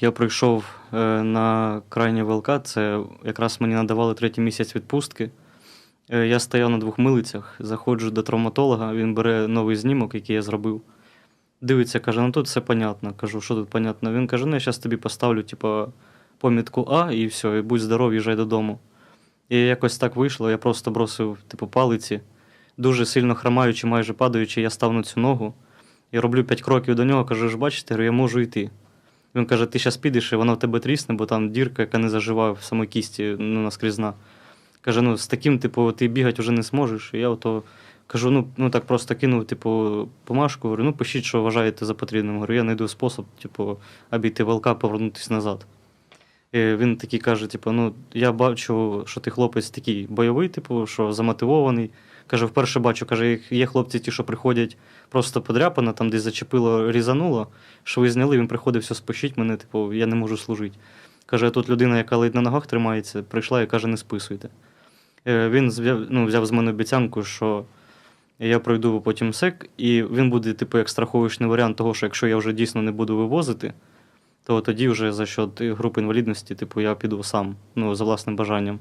Я прийшов е, на крайнє ВЛК, це якраз мені надавали третій місяць відпустки. Е, Я стояв на двох милицях, заходжу до травматолога, він бере новий знімок, який я зробив. Дивиться, каже, ну тут все понятно. Кажу, що тут понятно. Він каже, ну я зараз тобі поставлю, типу, помітку А і все, і будь здоров, їжджай додому. І якось так вийшло, я просто бросив, типу, палиці, дуже сильно хромаючи, майже падаючи, я став на цю ногу і роблю 5 кроків до нього, кажу, ж бачите, я можу йти. Він каже, ти зараз підеш, і вона в тебе трісне, бо там дірка, яка не заживає в самій кісті, ну, наскрізна. Каже, ну з таким, типу, ти бігати вже не зможеш. І я ото кажу, ну, ну так просто кинув, типу, помашку, говорю, ну пишіть, що вважаєте за потрібним. Говорю, я знайду спосіб, типу, обійти волка, повернутися назад. І він такий каже: типу, ну, я бачу, що ти хлопець такий бойовий, типу, що замотивований. Каже, вперше бачу, каже, є хлопці ті, що приходять просто подряпано, там десь зачепило, різануло, що ви зняли, він приходить, все спишіть мене, типу, я не можу служити. Каже, тут людина, яка ледь на ногах тримається, прийшла і каже, не списуйте. Е, Він взяв, ну, взяв з мене обіцянку, що я пройду потім сек, і він буде, типу, як страховочний варіант того, що якщо я вже дійсно не буду вивозити, то тоді вже за счет групи інвалідності, типу, я піду сам, ну, за власним бажанням.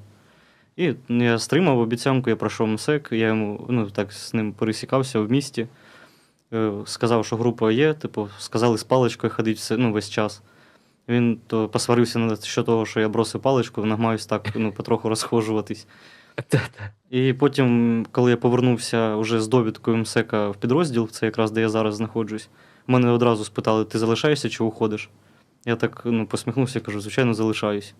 І я стримав обіцянку, я пройшов МСЕК, я йому ну, так з ним пересікався в місті. Е, Сказав, що група є, типу, сказали з паличкою ходити все, ну, весь час. Він то посварився на що того, що я бросив паличку, намагаюся так ну, потроху розхожуватись. І потім, коли я повернувся вже з довідкою МСЕКа в підрозділ, це якраз де я зараз знаходжусь, мене одразу спитали: ти залишаєшся чи уходиш? Я так ну, посміхнувся і кажу, звичайно, залишаюсь.